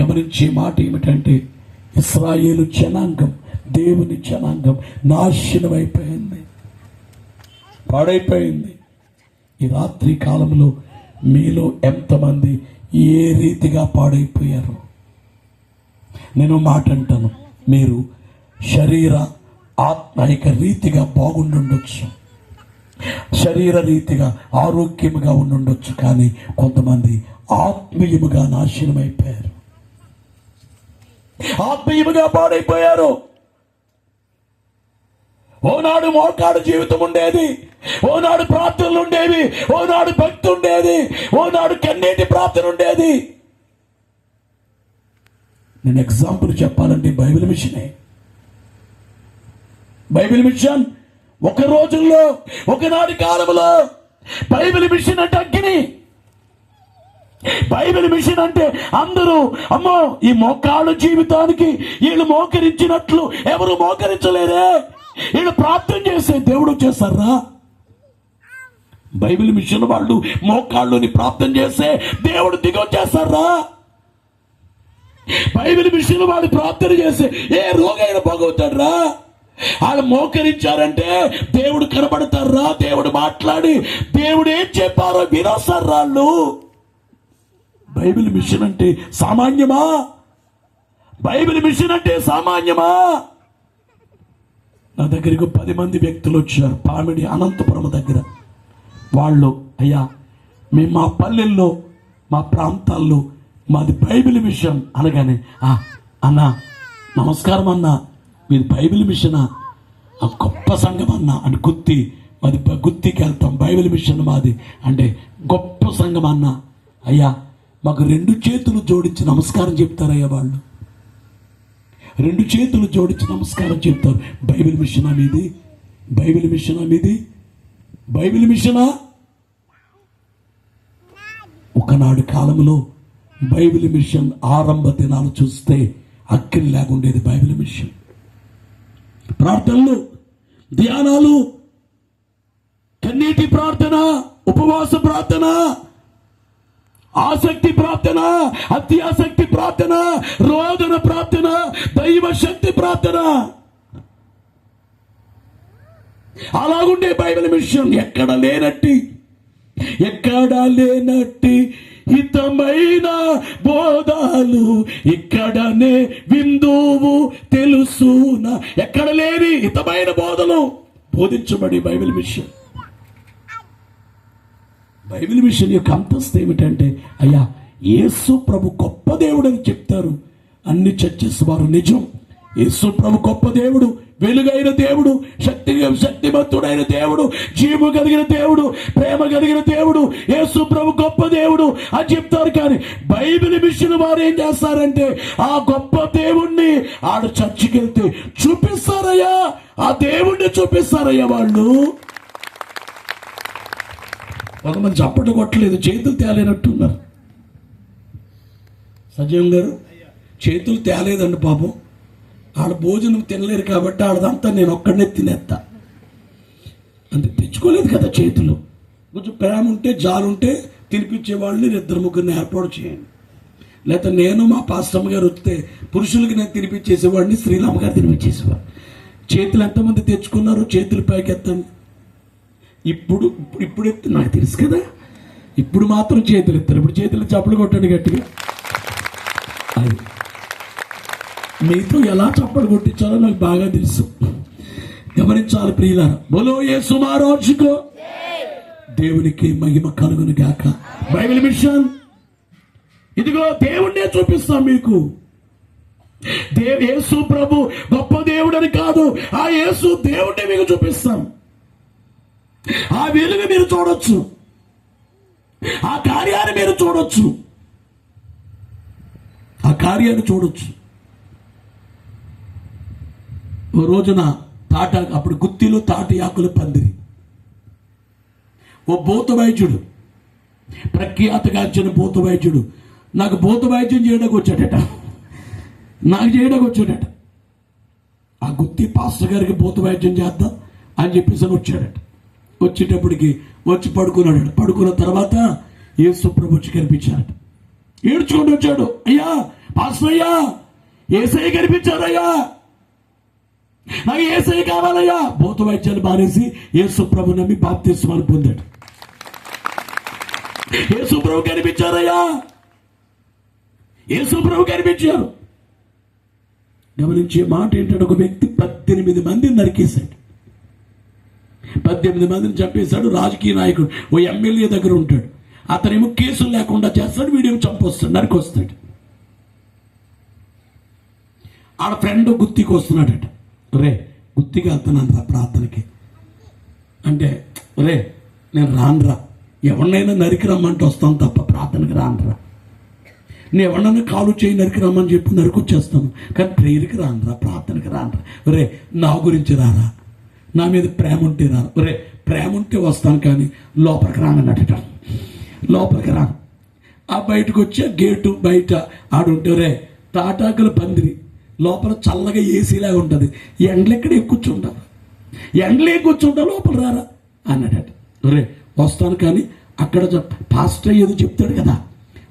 గమనించే మాట ఏమిటంటే ఇస్రాయేలు జనాంగం దేవుని జనాంగం నాశనం అయిపోయింది పాడైపోయింది. ఈ రాత్రి కాలంలో మీలో ఎంతమంది ఏ రీతిగా పాడైపోయారు. నేను మాట అంటాను. మీరు శరీర ఆత్మైక రీతిగా బాగుండుండొచ్చు. శరీర రీతిగా ఆరోగ్యముగా ఉండుండొచ్చు కానీ కొంతమంది ఆత్మీయముగా నాశనమైపోయారు. ఆత్మీయముగా పాడైపోయారు. ఓనాడు మోకాడు జీవితం ఉండేది. ఓనాడు ప్రార్థనలు ఉండేవి. ఓనాడు భక్తి ఉండేది. ఓనాడు కన్నీటి ప్రార్థన ఉండేది. నేను ఎగ్జాంపుల్ చెప్పాలంటే బైబిల్ మిషనే. బైబిల్ మిషన్ ఒక రోజుల్లో ఒకనాటి కాలంలో బైబిల్ మిషన్ అంటే అగ్ని బైబిల్ మిషన్ అంటే అందరూ అమ్మో ఈ మోకాళ్ళ జీవితానికి వీళ్ళు మోకరించినట్లు ఎవరు మోకరించలేరే? వీళ్ళు ప్రార్థన చేసే దేవుడు చేస్తారా బైబిల్ మిషన్ వాళ్ళు మోకాళ్ళుని ప్రార్థన చేస్తే దేవుడు దిగొచ్చేస్తారా బైబిల్ మిషన్ వాళ్ళు ప్రార్థన చేస్తే ఏ రోగైనా బాగవుతారా వాళ్ళు మోకరించారంటే దేవుడు కనబడతారా దేవుడు మాట్లాడి దేవుడు ఏం చెప్పారో వినోసారు వాళ్ళు? బైబిల్ మిషన్ అంటే సామాన్యమా? బైబిల్ మిషన్ అంటే సామాన్యమా? నా దగ్గరికి పది మంది వ్యక్తులు వచ్చారు పామిడి అనంతపురం దగ్గర. వాళ్ళు అయ్యా మేము మా పల్లెల్లో మా ప్రాంతాల్లో మాది బైబిల్ మిషన్ అనగానే అన్న అన్నా నమస్కారం అన్నా మీది బైబిల్ మిషనా? ఆ గొప్ప సంఘం అన్నా అని గుత్తి మాది గుత్తికి వెళ్తాం బైబిల్ మిషన్ మాది అంటే గొప్ప సంఘం అన్నా అయ్యా మాకు రెండు చేతులు జోడించి నమస్కారం చెప్తారయ్యా వాళ్ళు. రెండు చేతులు జోడించి నమస్కారం చెప్తారు. బైబిల్ మిషనా మీది? బైబిల్ మిషనా మీది? బైబిల్ మిషనా? ఒకనాడు కాలంలో బైబిల్ మిషన్ ఆరంభ దినాలు చూస్తే అక్కడి లేకుండేది బైబిల్ మిషన్. ప్రార్థనలు ధ్యానాలు కన్నీటి ప్రార్థన ఉపవాస ప్రార్థన ఆసక్తి ప్రార్థన అత్యాసక్తి ప్రార్థన రోదన ప్రార్థన దైవ శక్తి ప్రార్థన. అలాగుండే బైబిల్ మిషన్ ఎక్కడ లేనట్టి ఎక్కడ లేనట్టి హితమైన బోధాలు ఇక్కడనే విందువు తెలుసున. ఎక్కడ లేని హితమైన బోధలు బోధించబడి బైబిల్ మిషన్. బైబిల్ మిషన్ యొక్క అంతస్తు ఏమిటంటే అయ్యా యేసు ప్రభు గొప్ప దేవుడు అని చెప్తారు. అన్ని చర్చెస్ వారు నిజం. యేసు ప్రభు గొప్ప దేవుడు వెలుగైన దేవుడు శక్తి శక్తిమంతుడైన దేవుడు జీవు కలిగిన దేవుడు ప్రేమ కలిగిన దేవుడు యేసు ప్రభు గొప్ప దేవుడు అని చెప్తారు. కానీ బైబిల్ మిషన్ వారు ఏం చేస్తారంటే ఆ గొప్ప దేవుణ్ణి ఆడ చర్చికి వెళ్తే చూపిస్తారయ్యా. ఆ దేవుణ్ణి చూపిస్తారయ్యా వాళ్ళు. కొంతమంది చప్పట్లు కొట్టలేదు చేతులు తేలేనట్టున్నారు. సజీవం గారు చేతులు తేలేదండి పాపం ఆడ భోజనం తినలేరు కాబట్టి ఆడదంతా నేను ఒక్కడనే తినేస్తా అంటే తెచ్చుకోలేదు కదా చేతులు. కొంచెం ప్రేమ ఉంటే జాలుంటే తినిపించే వాళ్ళని ఇద్దరు ముగ్గురిని ఏర్పాటు చేయండి. లేకపోతే నేను మా పాస్టమ్ గారు వస్తే పురుషులకి నేను తినిపించేసేవాడిని శ్రీరామ్ గారు తినిపించేసేవాడు చేతులు ఎంతమంది తెచ్చుకున్నారు? చేతులు పైకి ఎత్తండి ఇప్పుడు ఇప్పుడు ఇప్పుడు ఎత్తు నాకు తెలుసు కదా. ఇప్పుడు మాత్రం చేతులు ఎత్తారు. ఇప్పుడు చేతులు చప్పలు కొట్టండి గట్టిగా. అది. మీతో ఎలా చప్పలు కొట్టించాలో నాకు బాగా తెలుసు. గమనించాలి ప్రియులారా. బోలో ఏ సుమారోజుకో దేవునికి మహిమ కలుగును గాక. Bible mission. ఇదిగో దేవుణ్ణే చూపిస్తాం మీకు. దేవ్ యేసు ప్రభు గొప్ప దేవుడని కాదు. ఆ యేసు దేవుణ్ణి మీకు చూపిస్తాం. ఆ వెలుగు మీరు చూడొచ్చు. ఆ కార్యాన్ని మీరు చూడొచ్చు. ఆ కార్యాన్ని చూడొచ్చు. ఓ రోజున తాట అప్పుడు గుత్తిలో తాటి ఆకులు పందిరి. ఓ భూత వైద్యుడు ప్రఖ్యాతగాంచిన భూత వైద్యుడు నాకు భూత వైద్యం చేయడానికి వచ్చాడట. నాకు చేయడానికి వచ్చాడట. ఆ గుత్తి పాస్టర్ గారికి భూత వైద్యం చేద్దాం అని చెప్పేసి అని వచ్చాడట. వచ్చేటప్పటికి వచ్చి పడుకున్నాడు. పడుకున్న తర్వాత యేసు ప్రభు వచ్చి కనిపించాడు ఏడ్చుకుంటూ వచ్చాడు. అయ్యా పాస్టయ్యా ఏసై కనిపించారయ్యా నాకు ఏసై కావాలయ్యా. భూత వైద్యాలు మానేసి యేసు ప్రభు నమ్మి బాప్తిస్మాన్ని పొందాడు. యేసు ప్రభు కనిపించారయ్యా యేసు ప్రభు కనిపించారు. గమనించే మాట ఏంటంటే ఒక వ్యక్తి పద్దెనిమిది మంది నరికేశాడు. పద్దెనిమిది మందిని చంపేశాడు రాజకీయ నాయకుడు. ఓ ఎమ్మెల్యే దగ్గర ఉంటాడు. అతనేమో కేసులు లేకుండా చేస్తాడు వీడియో చంపొస్తాడు నరికొస్తాడు. ఆడ ఫ్రెండ్ గుత్తికి వస్తున్నాడట. రే గుత్తికి వెళ్తున్నాను రా ప్రార్థనకి. అంటే రే నేను రానురా. ఎవరినైనా నరికి రమ్మంటే వస్తాను తప్ప ప్రార్థనకి రానురా. నేను ఎవరినైనా కాలు చేయి నరికి రమ్మని చెప్పి నరికొచ్చేస్తాను కానీ ప్రేయర్కి రానురా ప్రార్థనకి రానురా. రే నా గురించి రారా? నా మీద ప్రేమ ఉంటే రాను. రే ప్రేమ ఉంటే వస్తాను కానీ లోపలికి రానన్నట లోపలికి రాను. ఆ బయటకు వచ్చి ఆ గేటు బయట ఆడుంటే రే తాటాకుల పందిరి. లోపల చల్లగా ఏసీలాగా ఉంటుంది. ఎండలు ఎక్కడ కూర్చుంటారు ఎండలు కూర్చుంటా లోపల రారా? అన్నాడట రే వస్తాను కానీ అక్కడ పాస్టర్ ఏదో చెప్తాడు కదా.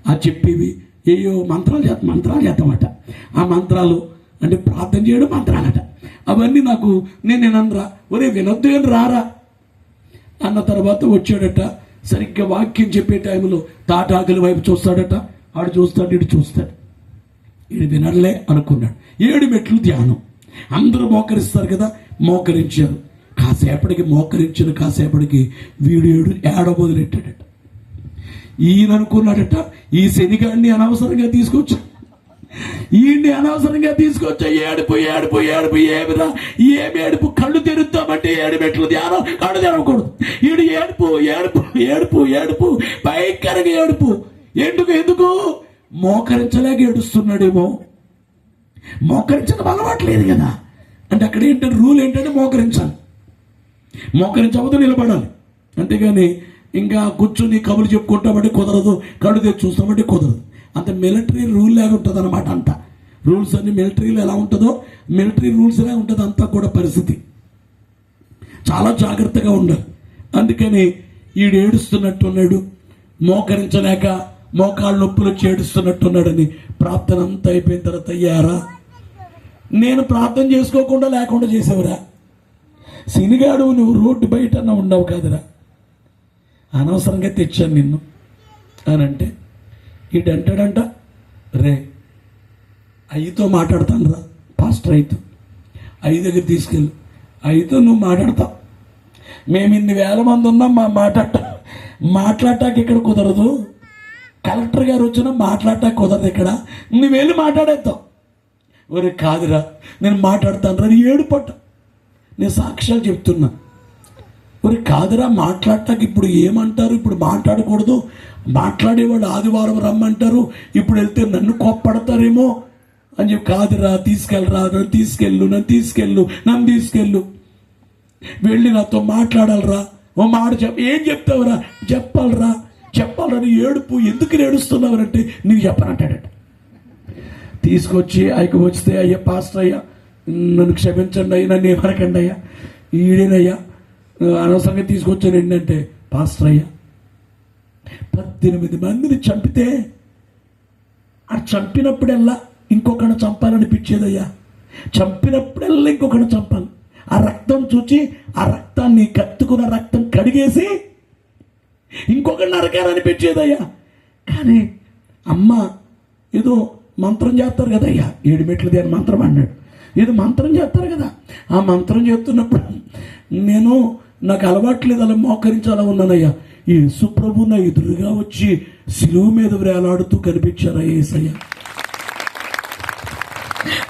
ఆ చెప్పేవి ఏయో మంత్రాలు చేత మంత్రాలు చేద్దామట ఆ మంత్రాలు అంటే ప్రార్థన చేయడం మంత్రాలట. అవన్నీ నాకు నేను నేనరా ఒరే వినొద్దు ఏం రారా? అన్న తర్వాత వచ్చాడట. సరిగ్గా వాక్యం చెప్పే టైంలో తాటాకుల వైపు చూస్తాడట. ఆడు చూస్తాడు ఇటు చూస్తాడు. ఈడు వినర్లే అనుకున్నాడు. ఏడు మెట్లు ధ్యానం. అందరూ మోకరిస్తారు కదా మోకరించారు. కాసేపటికి మోకరించిన కాసేపటికి వీడు ఏడు ఏడ మొదలెట్టాడట. ఈయన అనుకున్నాడట ఈ శనిగాడిని అనవసరంగా తీసుకొచ్చాడు ఈయన్ని అనవసరంగా తీసుకొచ్చా ఏడుపు ఏడుపు ఏడుపు ఏమిరా? ఏమి ఏడుపు? కళ్ళు తెరుద్దామంటే ఏడు మెట్లు ధ్యానం కళ్ళు తెరవకూడదు. ఈడు ఏడుపు ఏడుపు ఏడుపు ఏడుపు భయంకరంగా ఏడుపు. ఎందుకు ఎందుకు? మోకరించలేక ఏడుస్తున్నాడేమో. మోకరించడం అలవాట్లేదు కదా. అంటే అక్కడ ఏంటంటే రూల్ ఏంటంటే మోకరించాలి. మోకరించవద్దు నిలబడాలి. అంతేగాని ఇంకా కూర్చొని కబులు చెప్పుకుంటామంటే కుదరదు కళ్ళు తెచ్చి చూస్తామంటే కుదరదు. అంత మిలిటరీ రూల్ లాగా ఉంటుంది అనమాట అంట. రూల్స్ అన్ని మిలిటరీలో ఎలా ఉంటుందో మిలిటరీ రూల్స్ ఎలా ఉంటుంది అంతా కూడా పరిస్థితి. చాలా జాగ్రత్తగా ఉండాలి. అందుకని ఈడు ఏడుస్తున్నట్టున్నాడు మోకరించలేక మోకాళ్ళ నొప్పులు చేడుస్తున్నట్టున్నాడని ప్రార్థన అంతా అయిపోయిన తర్వాత అయ్యారా? నేను ప్రార్థన చేసుకోకుండా లేకుండా చేసావురా? సినిగాడు నువ్వు రోడ్డు బయట ఉండవు కాదురా. అనవసరంగా తెచ్చాను నిన్ను. అని అంటే ఈడంటాడంట రే అయ్యతో మాట్లాడతాను రా పాస్టర్ అయ్యతో అయ్య దగ్గర తీసుకెళ్ళు. అయ్యతో నువ్వు మాట్లాడతావు మేము ఇన్ని వేల మంది ఉన్నాం మా మాట్లాడటం మాట్లాడటానికి ఇక్కడ కుదరదు. కలెక్టర్ గారు వచ్చినా మాట్లాడటానికి కుదరదు ఇక్కడ. నువ్వు వెళ్ళి మాట్లాడేద్దాం. ఒరే కాదురా నేను మాట్లాడతాను రా ఏడు పట్ట నేను సాక్ష్యాలు చెప్తున్నా. ఒరే కాదురా మాట్లాడటానికి ఇప్పుడు ఏమంటారు? ఇప్పుడు మాట్లాడకూడదు. మాట్లాడేవాడు ఆదివారం రమ్మంటారు ఇప్పుడు వెళ్తే నన్ను కోప్పడతారేమో? అని చెప్పి కాదురా తీసుకెళ్ళరా నన్ను తీసుకెళ్ళు నన్ను తీసుకెళ్ళు నన్ను తీసుకెళ్ళు. వెళ్ళి నాతో మాట్లాడాలరా. ఓ మాట చెప్ ఏం చెప్తావురా? చెప్పాలరా? చెప్పాలని ఏడుపు ఎందుకు ఏడుస్తున్నావురంటే నీకు చెప్పనంటాడట. తీసుకొచ్చి ఆయనకు వస్తే అయ్యా పాస్టర్ అయ్యా నన్ను క్షమించండి అయ్యా నన్ను ఏమనకండి అయ్యా ఈడేనయ్యా అనవసరంగా తీసుకొచ్చాను ఏంటంటే పాస్టర్ అయ్యా పద్దెనిమిది మందిని చంపితే ఆ చంపినప్పుడల్లా ఇంకొకడు చంపాలనిపించేదయ్యా? చంపినప్పుడల్లా ఇంకొకడు చంపాలి. ఆ రక్తం చూచి ఆ రక్తాన్ని కత్తుకున్న రక్తం కడిగేసి ఇంకొకటి నరకాలనిపించేదయ్యా. కానీ అమ్మ ఏదో మంత్రం చేస్తారు కదయ్యా. ఏడు మెట్లు దేని మంత్రం అన్నాడు. ఏదో మంత్రం చేస్తారు కదా. ఆ మంత్రం చేస్తున్నప్పుడు నేను నాకు అలవాట్లేదు అలా మోకరించాలా ఉన్నానయ్యా. ఈ సుప్రభు నా ఎదురుగా వచ్చి సిలువు మీద వేలాడుతూ కనిపించారా ఏసయ్య?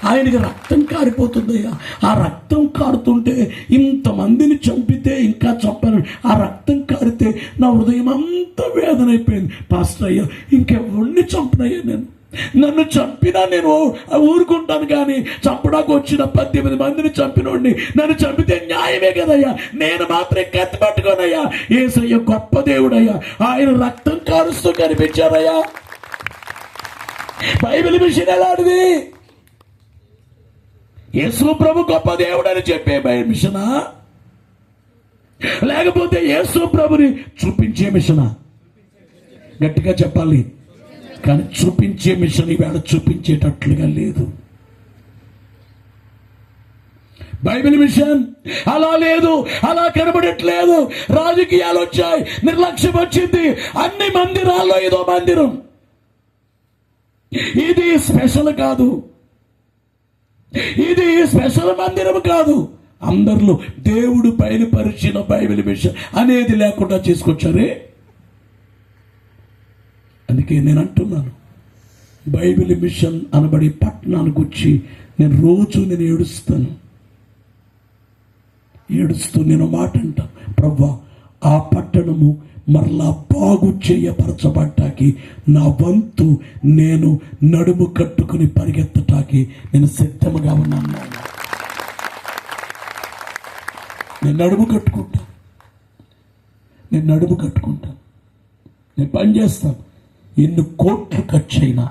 ఆయనకి రక్తం కారిపోతుందయ్యా. ఆ రక్తం కారుతుంటే ఇంతమందిని చంపితే ఇంకా చంపాను ఆ రక్తం కారితే నా హృదయం అంతా వేదన అయిపోయింది పాస్టర్ అయ్యా ఇంకెవరిని చంపినయ్యా నేను? నన్ను చంపినా నేను ఊరుకుంటాను కానీ చంపడానికి వచ్చిన పద్దెనిమిది మందిని చంపినోడిని. నన్ను చంపితే న్యాయమే కదయ్యా? నేను మాత్రం కత్తి పట్టుకోనయ్యా ఏసయ్య గొప్ప దేవుడయ్యా. ఆయన రక్తం కారుస్తూ కనిపించారయ్యా. బైబిల్ మిషన్ ఎలాంటిది? యేసు ప్రభు గొప్ప దేవుడు అని చెప్పే బైబిల్ మిషనా? లేకపోతే యేసు ప్రభుని చూపించే మిషనా? గట్టిగా చెప్పాలి. కానీ చూపించే మిషన్ ఈవేళ చూపించేటట్లుగా లేదు. బైబిల్ మిషన్ అలా లేదు అలా కనబడట్లేదు. రాజకీయాలు వచ్చాయి నిర్లక్ష్యం వచ్చింది. అన్ని మందిరాల్లో ఏదో మందిరం. ఇది స్పెషల్ కాదు. ఇది స్పెషల్ మందిరం కాదు. అందరిలో దేవుడు బయలుపరిచిన బైబిల్ మిషన్ అనేది లేకుండా చేసుకొచ్చారే? అందుకే నేను అంటున్నాను. బైబిల్ మిషన్ అనబడి పట్టణానికి వచ్చి నేను రోజు నేను ఏడుస్తాను. ఏడుస్తూ నేను మాట అంటాను ప్రవ్వా ఆ పట్టణము మరలా బాగు చేయపరచబడ్డాకి నా వంతు నేను నడుము కట్టుకుని పరిగెత్తటాకి నేను సిద్ధముగా ఉన్నాను. నేను నడుము కట్టుకుంటాను నేను నడుము కట్టుకుంటాను నేను పని చేస్తాను. ఎన్ని కోట్లు ఖర్చు అయినా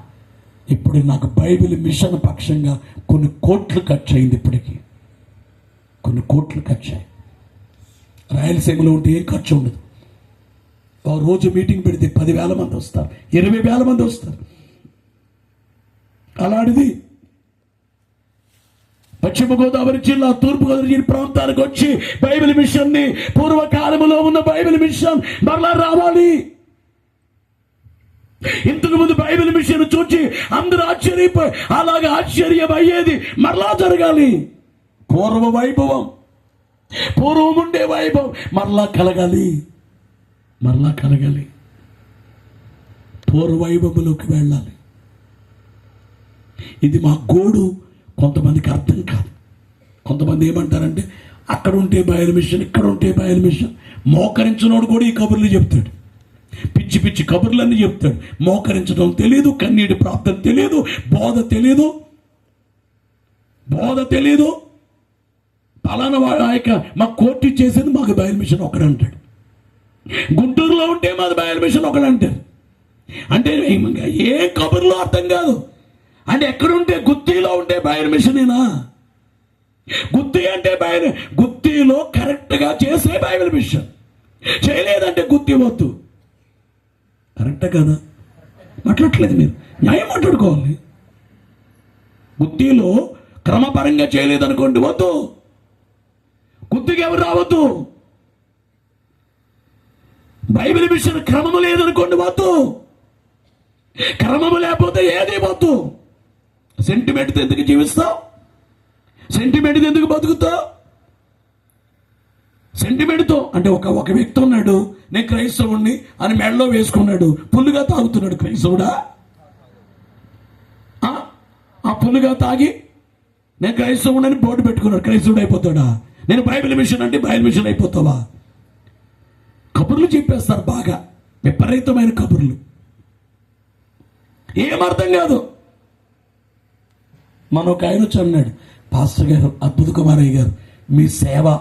ఇప్పుడు నాకు బైబిల్ మిషన్ పక్షంగా కొన్ని కోట్లు ఖర్చు అయింది ఇప్పటికి. కొన్ని కోట్లు ఖర్చు అయ్యి రాయలసీమలో ఉంటే ఏం ఖర్చు ఉండదు. ఒక రోజు మీటింగ్ పెడితే పదివేల మంది వస్తారు. ఇరవై వేల మంది వస్తారు. అలాంటిది పశ్చిమ గోదావరి జిల్లా తూర్పు గోదావరి జిల్లా ప్రాంతానికి వచ్చి బైబిల్ మిషన్ని పూర్వకాలంలో ఉన్న బైబిల్ మిషన్ మరలా రావాలి. ఇంతకు ముందు బైబిల్ మిషన్ చూచి అందరూ ఆశ్చర్యపోయి అలాగే ఆశ్చర్యం అయ్యేది మరలా జరగాలి. పూర్వ వైభవం పూర్వం ఉండే వైభవం మరలా కలగాలి. మరలా కలగాలి. పూర్వ వైభవంలోకి వెళ్ళాలి. ఇది మా గోడు కొంతమందికి అర్థం కాదు. కొంతమంది ఏమంటారంటే అక్కడ ఉంటే బయలు మిషన్ ఇక్కడ ఉంటే బయలు మిషన్. మోకరించినోడు కూడా ఈ కబుర్లు చెప్తాడు. పిచ్చి పిచ్చి కబుర్లన్నీ చెప్తాడు. మోకరించడం తెలియదు కన్నీటి ప్రాప్తం తెలియదు బోధ తెలియదు బోధ తెలియదు పలానా వాడు ఆ యొక్క మాకు కోర్టు చేసేది మాకు బయలు మిషన్ ఒకడంటాడు గుంటూరులో ఉంటే మాది బయలు మిషన్ ఒకడంటారు అంటే ఏ కబుర్లో అర్థం కాదు. అంటే ఎక్కడుంటే గుత్తిలో ఉంటే బయలు మిషనేనా? గుత్తి అంటే బయలు గుత్తిలో కరెక్ట్గా చేసే బైబిల్ మిషన్. చేయలేదంటే గుత్తి వద్దు. కరెక్టే కదా? మాట్లాడట్లేదు మీరు. న్యాయం మాట్లాడుకోవాలి. బుద్ధిలో క్రమపరంగా చేయలేదనుకోండి వద్దు. గుత్తికి ఎవరు రావద్దు? బైబిల్ మిషన్ క్రమము లేదనుకోండి వద్దు. క్రమము లేకపోతే ఏది వద్దు. సెంటిమెంట్ ఎందుకు జీవిస్తావు? సెంటిమెంట్ ఎందుకు బతుకుతావు? సెంటిమెంట్తో అంటే ఒక ఒక వ్యక్తి ఉన్నాడు నేను క్రైస్తవుణ్ణి అని మెడలో వేసుకున్నాడు పుల్లుగా తాగుతున్నాడు క్రైస్తవుడా? ఆ? పుల్లుగా తాగి నేను క్రైస్తవుడని బోర్డు పెట్టుకున్నాడు క్రైస్తవుడు అయిపోతాడా? నేను బైబిల్ మిషన్ అంటే బైబిల్ మిషన్ అయిపోతావా? కబుర్లు చెప్పేస్తారు బాగా విపరీతమైన కబుర్లు. ఏం అర్థం కాదు. మన ఒక ఆయన వచ్చి అన్నాడు పాస్టర్ గారు అద్భుత కుమారయ్య గారు మీ సేవ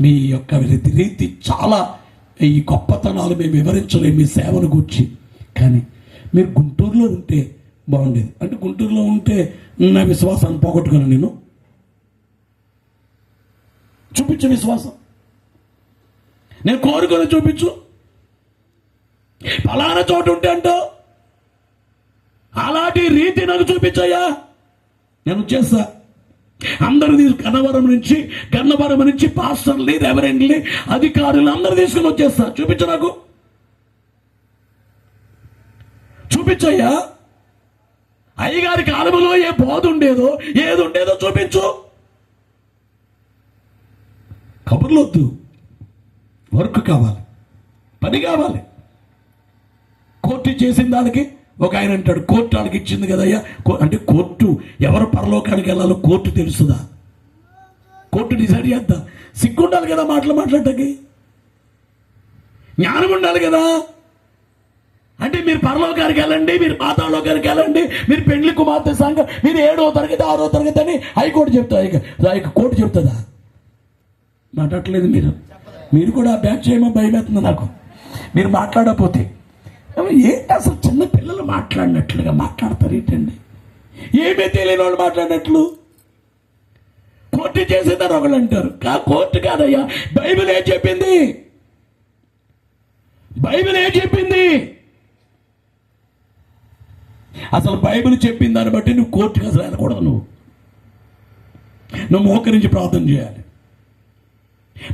మీ యొక్క రీతి రీతి చాలా ఈ గొప్పతనాలు మేము వివరించలేము మీ సేవను గురించి. కానీ మీరు గుంటూరులో ఉంటే బాగుండేది. అంటే గుంటూరులో ఉంటే నా విశ్వాసాన్ని పోగొట్టుకున్నాను నేను. చూపించు విశ్వాసం. నేను కోరుకొని చూపించు. ఫలానా చోటు ఉంటే అంటో అలాంటి రీతి నాకు చూపించయ్యా. నేను చేస్తా. అందరూ తీసుకు గన్నవరం నుంచి గన్నవరం నుంచి పాస్టర్ని రెవరెండ్ని అధికారులు అందరు తీసుకుని వచ్చేస్తారు. చూపించు నాకు. చూపించయ్యా. అయ్యగారి కాలంలో ఏ బోధ ఉండేదో ఏది ఉండేదో చూపించు. కబుర్లు వద్దు. వర్క్ కావాలి. పని కావాలి. కోర్టు చేసిన దానికి ఒక ఆయన అంటాడు కోర్టు వాళ్ళకి ఇచ్చింది కదయ్యా? కో- అంటే కోర్టు ఎవరు పరలోకానికి వెళ్ళాలో కోర్టు తెలుసుదా? కోర్టు డిసైడ్ చేద్దా? సిగ్గుండాలి కదా మాటలు మాట్లాడటానికి? జ్ఞానం ఉండాలి కదా? అంటే మీరు పరలోకానికి వెళ్ళండి మీరు పాతాలోకానికి వెళ్ళండి మీరు పెండ్లి కుమార్తె సంఘం మీరు ఏడో తరగతి ఆరో తరగతి అని హైకోర్టు చెప్తా ఇక కోర్టు చెప్తుందా? మాట్లాడలేదు మీరు. మీరు కూడా బ్యాక్ చేయమని భయమవుతుంది నాకు. మీరు మాట్లాడకపోతే ఏంటి అసలు చిన్న పిల్లలు మాట్లాడినట్లుగా మాట్లాడతారు ఏంటండి? ఏమీ తెలియని వాళ్ళు మాట్లాడినట్లు? కోర్టు చేసేదారు ఒకళ్ళు అంటారు. కా కోర్టు కాదయ్యా బైబిల్ ఏం చెప్పింది? బైబిల్ ఏం చెప్పింది? అసలు బైబిల్ చెప్పిన దాన్ని బట్టి నువ్వు కోర్టుకి అసలు వెళ్ళకూడదు నువ్వు. నువ్వు మోకరించి ప్రార్థన చేయాలి.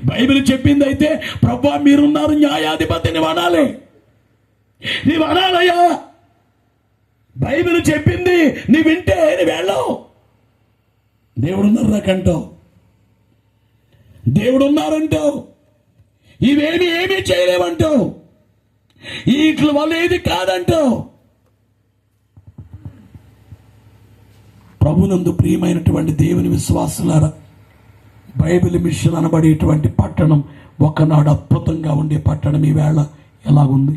బైబిల్ చెప్పింది అయితే ప్రభా మీరున్నారు న్యాయాధిపతిని నువ్వు అనాలి నీవు అనాలయ్యా బైబిల్ చెప్పింది నీ వింటే నువ్వు వెళ్ళవు దేవుడున్నారు నాకంటావు దేవుడు ఉన్నారంటావు ఇవేమి ఏమీ చేయలేమంటావు వీటి వల్ల ఏది కాదంటావు ప్రభునందు ప్రియమైనటువంటి దేవుని విశ్వాసులారా బైబిల్ మిషన్ అనబడేటువంటి పట్టణం ఒకనాడు అద్భుతంగా ఉండే పట్టణం ఈవేళ ఎలాగుంది?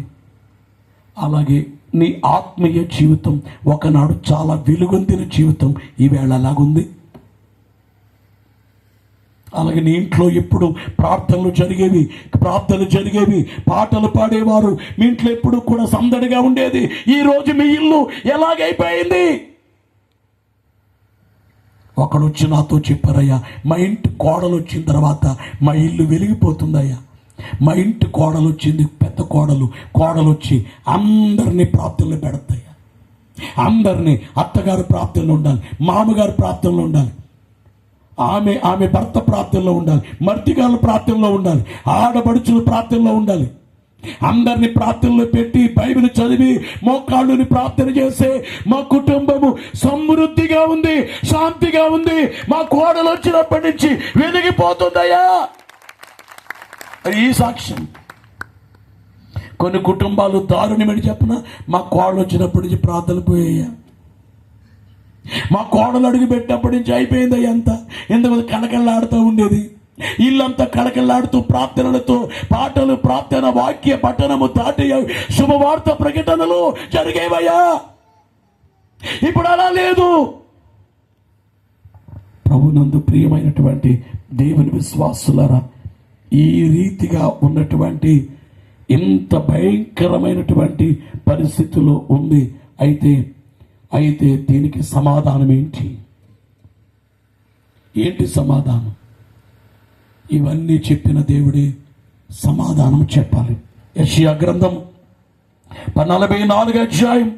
అలాగే నీ ఆత్మీయ జీవితం ఒకనాడు చాలా వెలుగొందిన జీవితం ఈవేళ అలాగుంది. అలాగే నీ ఇంట్లో ఎప్పుడు ప్రార్థనలు జరిగేవి ప్రార్థనలు జరిగేవి పాటలు పాడేవారు మీ ఇంట్లో ఎప్పుడు కూడా సందడిగా ఉండేది. ఈ రోజు మీ ఇల్లు ఎలాగైపోయింది? ఒకడు వచ్చి నాతో చెప్పారయ్యా మా ఇంటి కోడలు వచ్చిన తర్వాత మా ఇల్లు వెలిగిపోతుందయ్యా. మా ఇంటి కోడలు వచ్చింది పెద్ద కోడలు. కోడలు వచ్చి అందరినీ ప్రార్థనలు పెడతాయి. అందరినీ అత్తగారు ప్రార్థనలో ఉండాలి మామగారు ప్రార్థనలో ఉండాలి. ఆమె ఆమె భర్త ప్రార్థనలో ఉండాలి మర్తిగాళ్ళ ప్రార్థనలో ఉండాలి ఆడబడుచుల ప్రార్థనలో ఉండాలి. అందరిని ప్రార్థనలో పెట్టి బైబిల్ చదివి మోకాళ్ళుని ప్రార్థన చేసే మా కుటుంబము సమృద్ధిగా ఉంది శాంతిగా ఉంది. మా కోడలు వచ్చినప్పటి నుంచి వెలిగిపోతుందయ్యా. అది ఈ సాక్ష్యం కొన్ని కుటుంబాలు దారుణమని చెప్పిన? మా కోడలు వచ్చినప్పటి నుంచి ప్రార్థనలు పోయాయ్యా. మా కోడలు అడుగు పెట్టినప్పటి నుంచి అయిపోయింది అంత. ఎందుకంటే కళకళలాడుతూ ఉండేది. ఇల్లంతా కళకళలాడుతూ ప్రార్థనలతో పాటలు ప్రార్థన వాక్య పట్టణము దాటి శుభవార్త ప్రకటనలు జరిగేవయ్యా. ఇప్పుడు అలా లేదు. ప్రభునందు ప్రియమైనటువంటి దేవుని విశ్వాసులరా ఈ రీతిగా ఉన్నటువంటి ఇంత భయంకరమైనటువంటి పరిస్థితిలో ఉంది. అయితే అయితే దీనికి సమాధానం ఏంటి? ఏంటి సమాధానం? ఇవన్నీ చెప్పిన దేవుడే సమాధానం చెప్పాలి. యషియా గ్రంథం నలభై నాలుగు అధ్యాయం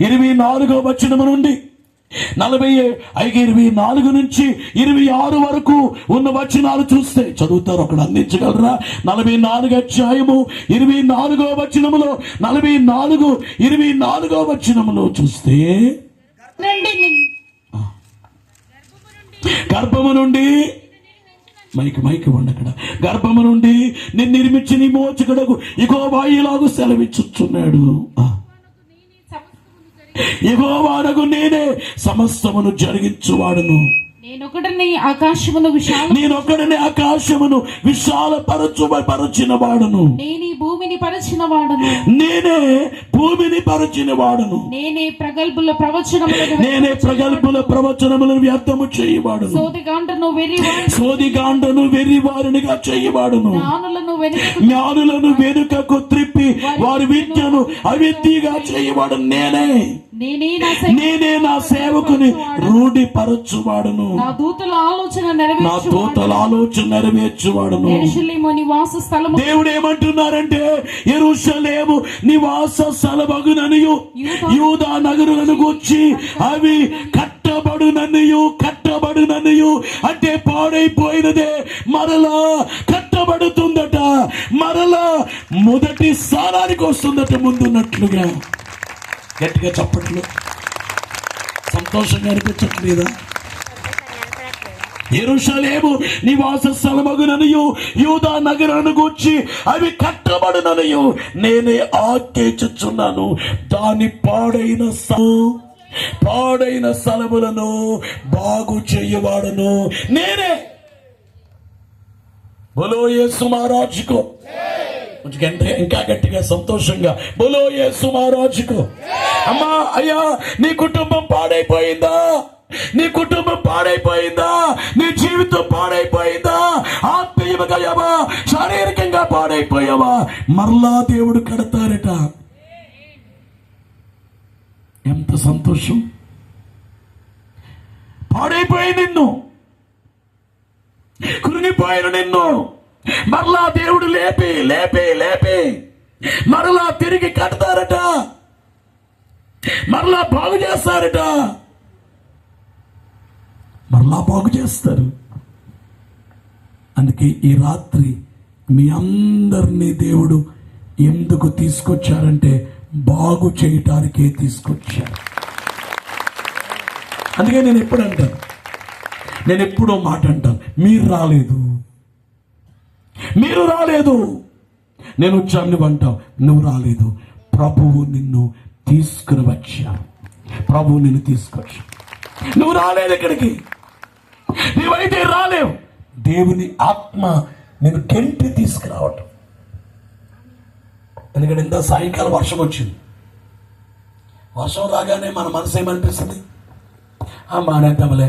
ఇరవై నాలుగో వచనము నుండి నలభై ఐదు ఇరవై నాలుగు నుంచి ఇరవై ఆరు వరకు ఉన్న వచనాలు చూస్తే చదువుతారు ఒకడు అందించగలరా? నలభై నాలుగు అధ్యాయము ఇరవై నాలుగో వచనములో నలభై నాలుగు ఇరవై నాలుగో వచనములో చూస్తే గర్భము నుండి మైక్ మైక్ ఉండి అక్కడ. గర్భము నుండి నేను నిర్మించి నీ మోచకడకు ఇగో వాయిలాగు సెలవిచ్చుచున్నాడు. యెహోవానగు నేనే సమస్తమును జరిగించువాడును. నేనొకటిని ఆకాశమును విశాల నేనొక్కడిని ఆకాశమును విశాల పరచు పరచిన వాడును నేను ఈ భూమిని పరిచిన వాడును నేనే భూమిని పరచిన వాడును నేనే ప్రగల్భుల ప్రవచనములను నేనే ప్రగల్భుల ప్రవచనములను వ్యర్థము చేయవాడును. సోదిగాంటను వెర్రి సోదిగాండను వెర్రి వారినిగా చేయవాడును. జ్ఞానులను వెనుక జ్ఞానులను వెనుకకు త్రిప్పి వారి విద్యను అవిద్యగా చేయవాడు నేనే నేనే నా సేవకుని రూఢిపరచువాడును. నా దూతల ఆలోచన నా దూతల ఆలోచన నెరవేర్చువాడును. నివాస స్థలము దేవుడు ఏమంటున్నారంటే ఎరుషలేము నివాస స్థలమగుననియు. యూదా నగరులను గుచ్చి అవి కట్టబడుననియు కట్టబడుననియు. అంటే పాడైపోయినదే మరలా కట్టబడుతుందట. మరలా మొదటి స్థానానికి వస్తుందట ముందున్నట్లుగా. గట్టిగా చప్పట్లు. సంతోషంగా అనిపించట్లేదా? ఎరుషలేము నివాస స్థలమగుననియు యూదా నగరాన్ని గూర్చి అవి కట్టబడుననియు. నేనే ఆజ్ఞించుచున్నాను దాని పాడైన పాడైన స్థలములను బాగు చేయవాడను. నేనే. బలోయే యేసు ఎందుకంటే ఇంకా గట్టిగా సంతోషంగా. బోలో యేసు మహారాజుకు. అమ్మా అయ్యా నీ కుటుంబం పాడైపోయిందా? నీ కుటుంబం పాడైపోయిందా? నీ జీవితం పాడైపోయిందా? ఆత్మీయంగా శారీరకంగా పాడైపోయావా? మరలా దేవుడు కడతారట. ఎంత సంతోషం. పాడైపోయి నిన్ను. కృంగిపోయిన నిన్ను. మరలా దేవుడు లేపి లేపి లేపి. మరలా తిరిగి కడతారట. మరలా బాగు చేస్తారట. మరలా బాగు చేస్తారు. అందుకే ఈ రాత్రి మీ అందరినీ దేవుడు ఎందుకు తీసుకొచ్చారంటే బాగు చేయటానికే తీసుకొచ్చారు. అందుకే నేను ఎప్పుడు అంటాను నేను ఎప్పుడో మాట అంటాను మీరు రాలేదు. మీరు రాలేదు. నేను వచ్చాను అంటావు నువ్వు రాలేదు. ప్రభువు నిన్ను తీసుకుని వచ్చాను ప్రభువు నిన్ను తీసుకొచ్చి నువ్వు రాలేదు ఇక్కడికి. నీవైతే రాలేవు. దేవుని ఆత్మ నేను కెంటి తీసుకురావటం. ఎందుకంటే ఇంత సాయంకాలం వర్షం వచ్చింది. వర్షం రాగానే మన మనసు ఏమనిపిస్తుంది? ఆ మానేద్దాంలే.